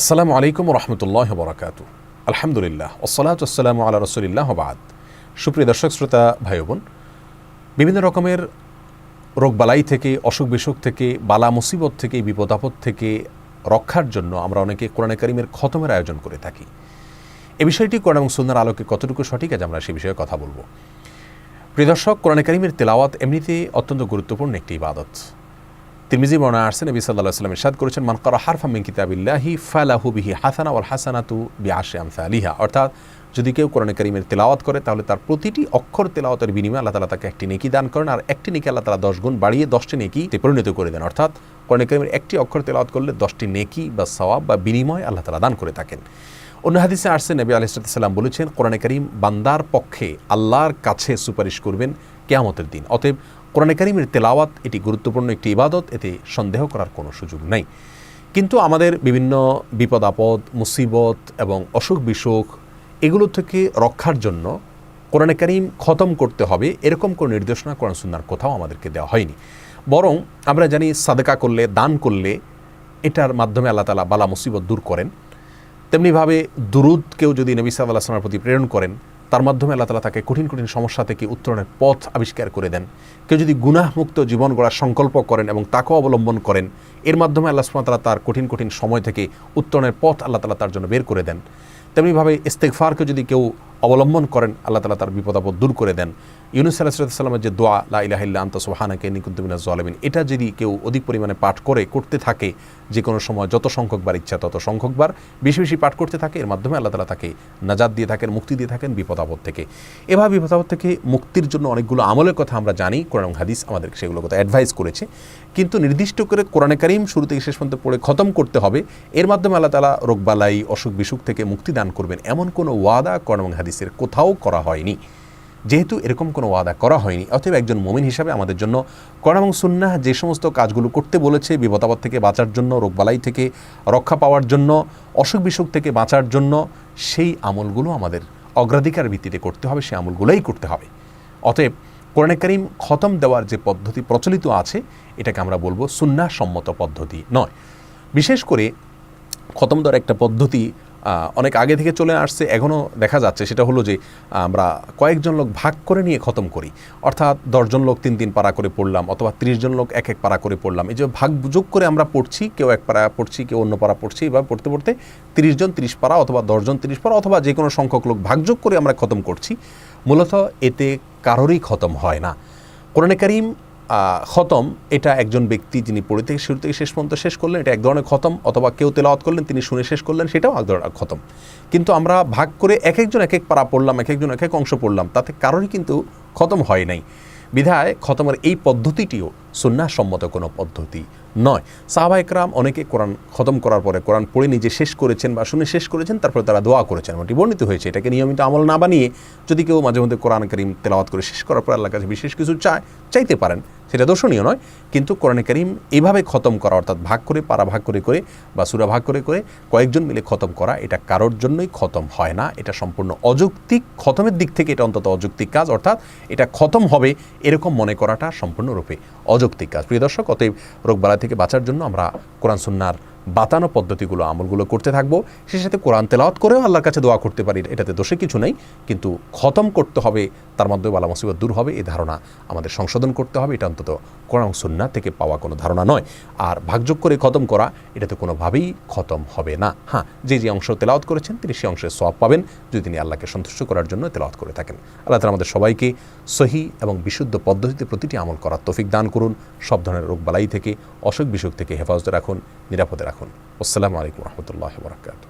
আসসালামু আলাইকুম রহমতুল্লাহ বরাকাত আলহামদুলিল্লাহ ওসলাত আসসালাম আল্লাহ রসুলিল্লাহ বাদ। সুপ্রিয় দর্শক, শ্রোতা ভাই বোন বিভিন্ন রকমের রোগবালাই থেকে অসুখ বিসুখ থেকে, বালা মুসিবত থেকে বিপদ আপদ থেকে রক্ষার জন্য আমরা অনেকে কোরআনে কারিমের খতমের আয়োজন করে থাকি। এ বিষয়টি কোরআন এবং সুন্দর আলোকে কতটুকু সঠিক আজ আমরা সে বিষয়ে কথা বলব। প্রিয় দর্শক, কোরআনে কারিমের তেলাওয়াত এমনিতেই অত্যন্ত গুরুত্বপূর্ণ একটি ইবাদত। তিরমিজি বর্ণা আসছে নবী সাল্লাহ সাল্লাম ইরশাদ করেছেন, মান করা হারফা মিন কিতাবিল্লাহি ফালাহু বিহি হাসানা ওয়াল হাসানাতু বিআশি আমসালিহা। অর্থাৎ যদি কেউ কোরআন কারিমের তেলাওয়াত করে, তাহলে তার প্রতিটি অক্ষর তেলাওয়াতের বিনিময়ে আল্লাহ তালা তাকে একটি নেকি দান করেন, আর একটি নেকি আল্লাহ তালা দশ গুণ বাড়িয়ে দশটি নেকিতে পরিণত করে দেন। অর্থাৎ কোরআন কারিমের একটি অক্ষর তেলাওয়াত করলে দশটি নেকি বা সওয়াব বা বিনিময় আল্লাহ তালা দান করে থাকেন। অন্য হাদিসে আসছে নবী আলাইসাল্লাম বলেছেন, কোরআন করিম বান্দার পক্ষে আল্লাহর কাছে সুপারিশ করবেন কেয়ামতের দিন। অতএব কোরআন করিমের তেলাওয়াত এটি গুরুত্বপূর্ণ একটি ইবাদত, এতে সন্দেহ করার কোনো সুযোগ নাই। কিন্তু আমাদের বিভিন্ন বিপদ আপদ, মুসিবত এবং অসুখ বিসুখ এগুলো থেকে রক্ষার জন্য কোরআনে করিম খতম করতে হবে, এরকম কোনো নির্দেশনা কোরআন সুন্নার কোথাও আমাদেরকে দেওয়া হয়নি। বরং আমরা জানি সাদেকা করলে, দান করলে এটার মাধ্যমে আল্লাহ তালা বালা মুসিবত দূর করেন। তেমনিভাবে দুরুদ কেউ যদি নবী সাল্লাহ আসলামের প্রতি প্রেরণ করেন তার মাধ্যমে আল্লাহ তালা তাকে কঠিন কঠিন সমস্যা থেকে উত্তরণের পথ আবিষ্কার করে দেন। কেউ যদি গুনাহমুক্ত জীবন গড়ার সংকল্প করেন এবং তাকেও অবলম্বন করেন, এর মাধ্যমে আল্লাহ সুমাতালা তার কঠিন কঠিন সময় থেকে উত্তরণের পথ আল্লাহ তালা তার জন্য বের করে দেন। তেমনিভাবে ইস্তেকফারকে যদি কেউ অবলম্বন করেন, আল্লাহ তালা তার বিপদাপদ দূর করে দেন। ইউনুস আলাহিসাল্লামের যে দোয়া, লা ইলাহিল্লা আন্ত সোহানাকে নিকুদ্দিনা জলেমিন এটা যদি কেউ অধিক পরিমাণে পাঠ করে, করতে থাকে, যে কোনো সময় যত সংখ্যকবার ইচ্ছা তত সংখ্যকবার বেশি বেশি পাঠ করতে থাকে, এর মাধ্যমে আল্লাহ তালা তাকে নাজাদ দিয়ে থাকেন, মুক্তি দিয়ে থাকেন বিপদাপদ থেকে। এভাবে বিপদাপদ থেকে মুক্তির জন্য অনেকগুলো আমলের কথা আমরা জানি, কোরআন হাদিস আমাদেরকে সেগুলো কথা অ্যাডভাইস করেছে। কিন্তু নির্দিষ্ট করে কোরআনে কারিম শুরু থেকে শেষ পর্যন্ত পড়ে খতম করতে হবে, এর মাধ্যমে আল্লাহ তালা রোগবালাই অসুখ বিসুখ থেকে মুক্তি দান করবেন, এমন কোনো ওয়াদা কোরআন হাদিসের কোথাও করা হয়নি। যেহেতু এরকম কোনো ওয়াদা করা হয়নি, অতএব একজন মমিন হিসাবে আমাদের জন্য কোরআন এবং সুন্নাহ যে সমস্ত কাজগুলো করতে বলেছে বিপদাবাদ থেকে বাঁচার জন্য, রোগবালাই থেকে রক্ষা পাওয়ার জন্য, অসুখ বিসুখ থেকে বাঁচার জন্য, সেই আমলগুলো আমাদের অগ্রাধিকার ভিত্তিতে করতে হবে, সেই আমলগুলোই করতে হবে। অতএব কোরআনে করিম খতম দেওয়ার যে পদ্ধতি প্রচলিত আছে, এটাকে আমরা বলব সুন্নাহ সম্মত পদ্ধতি নয়। বিশেষ করে খতম দেওয়ার একটা পদ্ধতি অনেক আগে থেকে চলে আসছে এখনও দেখা যাচ্ছে। সেটা হলো যে, আমরা কয়েকজন লোক ভাগ করে নিয়ে খতম করি। অর্থাৎ দশজন লোক তিন তিন পারা করে পড়লাম, অথবা জন লোক এক এক পারা করে পড়লাম। এই যে ভাগ যোগ করে আমরা পড়ছি, কেউ এক পারা পড়ছি, কেউ অন্য পারা পড়ছি এবার পড়তে পড়তে তিরিশ জন তিরিশ পারা অথবা দশজন তিরিশ পারা অথবা যে কোনো সংখ্যক লোক ভাগযোগ করে আমরা খতম করছি। মূলত এতে কারোরই খতম হয় না। কোরআনে কারিম খতম, এটা একজন ব্যক্তি যিনি পড়ে থেকে শুরু থেকে শেষ পর্যন্ত শেষ করলেন, এটা এক ধরনের খতম, অথবা কেউ তেলাওয়াত করলেন, তিনি শুনে শেষ করলেন, সেটাও এক ধরনের খতম। কিন্তু আমরা ভাগ করে এক একজন এক এক পাড়া পড়লাম, এক একজন এক এক অংশ পড়লাম, তাতে কারোরই কিন্তু খতম হয় নাই। বিধায় খতমের এই পদ্ধতিটিও সম্মত কোনো পদ্ধতি নয়। সাহাবা একরাম অনেকে কোরআন খতম করার পরে, কোরআন পড়ে নিজে শেষ করেছেন বা শুনে শেষ করেছেন, তারপরে তারা দোয়া করেছেন, এমনটি বর্ণিত হয়েছে। এটাকে নিয়মিত আমল না বানিয়ে যদি কেউ মাঝে মধ্যে কোরআন করিম তেলাওয়াত করে শেষ করার পর আল্লাহ কাছে বিশেষ কিছু চায়, চাইতে পারেন। সেটা দর্শনীয় নয়, কিন্তু কোরআনে করিম এভাবে খতম করা, অর্থাৎ ভাগ করে, পারা ভাগ করে করে বা সুরা ভাগ করে করে কয়েকজন মিলে খতম করা, এটা কারোর জন্যই খতম হয় না। এটা সম্পূর্ণ অযৌক্তিক, খতমের দিক থেকে এটা অন্তত অযৌক্তিক কাজ, অর্থাৎ এটা খতম হবে এরকম মনে করাটা সম্পূর্ণরূপে অযৌক্তিক কাজ। প্রিয় দর্শক, অতএব রোগবালা থেকে বাঁচার জন্য আমরা কোরআন, সুন্নার বাতানো পদ্ধতিগুলো আমলগুলো করতে থাকব। সে সাথে কোরআন তেলাওয়াত করেও আল্লাহর কাছে দোয়া করতে পারি, এটাতে দোষে কিছু নেই। কিন্তু খতম করতে হবে, তার মাধ্যমে বালা মুসিবত দূর হবে এই ধারণা আমাদের সংশোধন করতে হবে। এটা অন্তত কোরআন সুন্না থেকে পাওয়া কোনো ধারণা নয়। আর ভাগযোগ করে খতম করা, এটাতে কোনোভাবেই খতম হবে না। হ্যাঁ যে যে অংশ তেলাওয়াত করেছেন, তিনি সেই অংশে সব পাবেন যদি তিনি আল্লাহকে সন্তুষ্ট করার জন্য তেলাওয়াত করে থাকেন। আল্লাহ তালা আমাদের সবাইকে সহি এবং বিশুদ্ধ পদ্ধতিতে প্রতিটি আমল করার তফিক দান করুন। সব ধরনের রোগবালাই থেকে অসুখ বিসুখ থেকে হেফাজতে রাখুন, নিরাপদে রাখুন আসসালামু আলাইকুম রহমতুল্লাহ বরাকাতু